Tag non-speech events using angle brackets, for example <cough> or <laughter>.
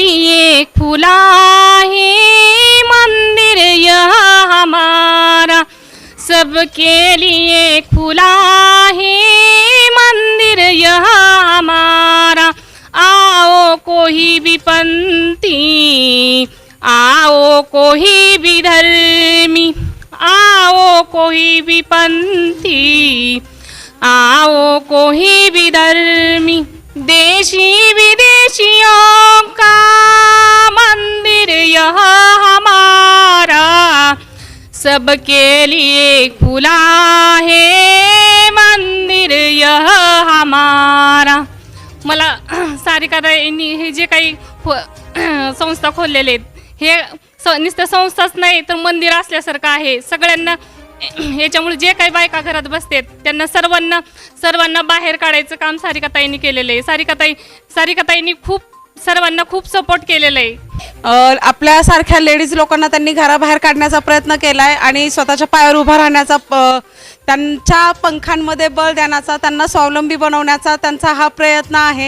लिए खुला है मंदिर यह हमारा। सबके लिए खुला है मंदिर यह हमारा। आओ कोई भी पंथी आओ कोई भी धर्मी आओ कोई भी पंथी आओ कोई भी धर्मी देशी विदेशियों सबके लिए खुला है मंदिर यह हमारा। मला <clears throat> सारिकाताईंनी हे जे काही <clears throat> संस्था खोललेले आहेत हे स नुसतं संस्थाच नाही तर मंदिर असल्यासारखं आहे. सगळ्यांना <clears throat> याच्यामुळे जे काही बायका घरात बसतात त्यांना सर्वांना सर्वांना बाहेर काढायचं काम सारिकाताईंनी केलेलं आहे. सारिकाताई सारिकाताईंनी खूप सर्वांना खूप सपोर्ट केलेला आहे. आपल्यासारख्या लेडीज लोकांना त्यांनी घराबाहेर काढण्याचा प्रयत्न केला आहे आणि स्वतःच्या पायावर उभा राहण्याचा प- त्यांच्या पंखांमध्ये बळ देण्याचा त्यांना स्वावलंबी बनवण्याचा त्यांचा हा प्रयत्न आहे.